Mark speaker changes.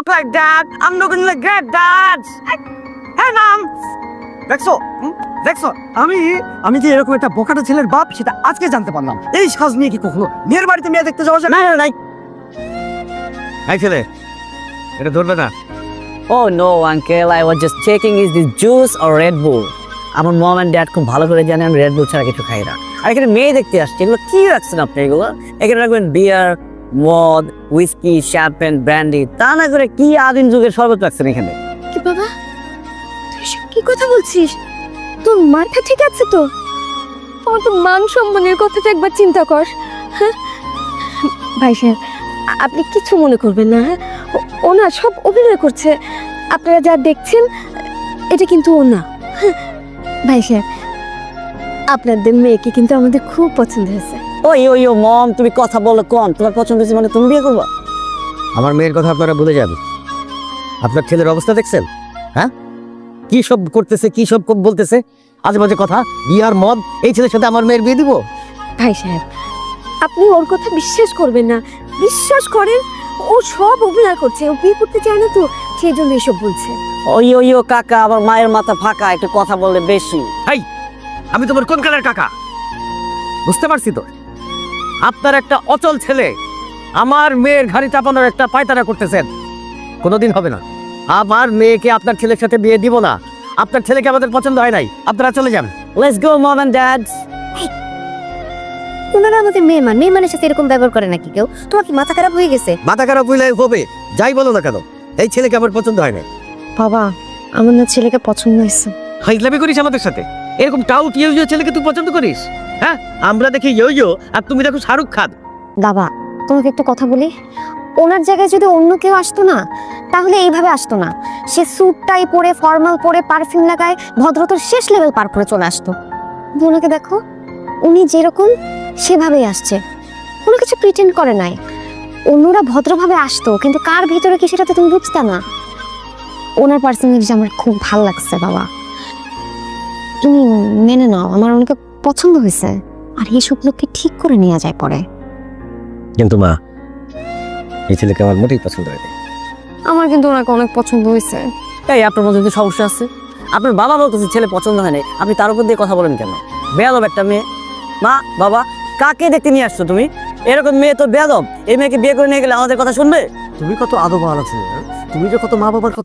Speaker 1: look like that. I'm looking like great dad. Hey, mom.
Speaker 2: দেখছ? দেখছ আমি আমি যে এরকম একটা বোকাটা ছেলের বাপ সেটা আজকে জানতে পারলাম এই সাজ নিয়ে কি কখনো মেয়ের বাড়িতে মেয়ে দেখতে যাওয়া যায় না না নাই
Speaker 3: এই ছেলে এটা ধরবে না
Speaker 1: Oh no, uncle. I was just checking is this juice or Red Bull. আমার মম অ্যান্ড ড্যাড খুব ভালো করে জানেন রেড বুল ছাড়া কিছু খাই না আর এখানে মেয়ে দেখতে আসছে এগুলো কি রাখছেন আপনি এগুলো এখানে রাখবেন বিয়ার মদ উইস্কি শ্যাম্পেন ব্র্যান্ডি তা না করে কি আদিম যুগের শরবত রাখছেন এখানে?
Speaker 4: কি বাবা? কি কথা বলছিস? তোর মাথা ঠিক আছে তো? আমার তো মান সম্মানের কথাটা একবার চিন্তা কর হ্যাঁ? ভাই সাহেব আপনি কিছু মনে করবেন না হ্যাঁ? ও- না সব অভিনয় করছে। আপনারা যা দেখছেন এটা কিন্তু ও না হ্যাঁ, ভাই সাহেব আপনাদের মেয়েকে কিন্তু আমাদের খুব পছন্দ হয়েছে।
Speaker 1: ওই ওই ও মম তুমি কথা বলো কম তোমার পছন্দ হয়েছে মানে তুমি বিয়ে করব?
Speaker 3: আমার মেয়ের কথা আপনারা ভুলে যান আপনার ছেলের অবস্থা দেখছেন? হ্যাঁ? কি সব করতেছে কি সব বলতেছে? আজে বাজে কথা বিয়ার মদ এই ছেলের সাথে আমার মেয়ের বিয়ে দিব?
Speaker 4: ভাই সাহেব আপনি ওর কথা বিশ্বাস করবেন না। বিশ্বাস করেন ও সব অভিনয় করছে ও বিয়ে করতে চায় না তো সেই জন্য এসব বলছে।
Speaker 1: ওই ওই ও কাকা আমার মায়ের মাথা ফাঁকা একটু কথা বললে বেশি।
Speaker 3: আমি তোমার কোন কালের কাকা? বুঝতে পারছি তো? আপনার একটা অচল ছেলে আমার মেয়ের ঘাড়ি চাপানোর একটা পায়তারা করতেছেন। কোনোদিন হবে না। আমার মেয়েকে আপনার ছেলের সাথে বিয়ে দিব না। আপনার ছেলেকে আমাদের পছন্দ হয় নাই। আপনারা চলে যান।
Speaker 1: Let's go mom and dad
Speaker 4: ওনারা আমাদের মেহমান। মেহমানের সাথে এরকম ব্যবহার করে নাকি কেউ? তোমার কি মাথা খারাপ হয়ে গেছে?
Speaker 3: মাথা খারাপ হইলে হবে। যাই বলো না কেন এই ছেলেকে আমার পছন্দ হয় না
Speaker 4: বাবা আমার না ছেলেকে পছন্দ হয়েছে।
Speaker 3: হাইজলামি করিস আমাদের সাথে। এরকম টাউট ইয়ো ছেলেকে তুই পছন্দ করিস? হ্যাঁ? আমরা দেখি ইয়ো আর তুমি দেখো শাহরুখ খান।
Speaker 4: বাবা তোমাকে একটা কথা বলি। ওনার জায়গায় যদি অন্য কেউ আসতো না, তাহলে এইভাবে আসতো না। সে স্যুট টাই পরে ফর্মাল পরে পারফিউম লাগায়, ভদ্রতার শেষ লেভেল পার করে চলে আসতো। ওনাকে দেখো, উনি যেরকম, সেভাবেই আসছে। কোনো কিছু প্রিটেন্ড করে নাই। অন্যরা ভদ্রভাবে আসতো, কিন্তু কার ভিতরে কি সেটা তো তুমি বুঝতে না। ওনার পার্সোনালিটি আমার খুব ভালো লাগছে, বাবা। তুমি মেনে নাও আমার ওনাকে পছন্দ হয়েছে। আর এইসব লোককে ঠিক করে নেওয়া যায় পরে।
Speaker 3: কিন্তু মা এই ছেলেকে আমার মোটেই পছন্দ হয়
Speaker 4: আমার কিন্তু ওনাকে অনেক পছন্দ হয়েছে।
Speaker 1: এই আপনার মধ্যে তো সমস্যা আছে? আপনার বাবা বলতেছে ছেলে পছন্দ হয় নাই। আপনি তার উপর দিয়ে কথা বলেন কেন? বেয়াদব একটা মেয়ে। মা বাবা কাকে দেখতে নিয়ে আসছো তুমি? এরকম মেয়ে তো বেয়াদব। এই মেয়েকে বিয়ে করে নিয়ে গেলে আমাদের কথা শুনবে?
Speaker 2: তুমি কত আদব আছে তুমি যে কত মা বাবার কত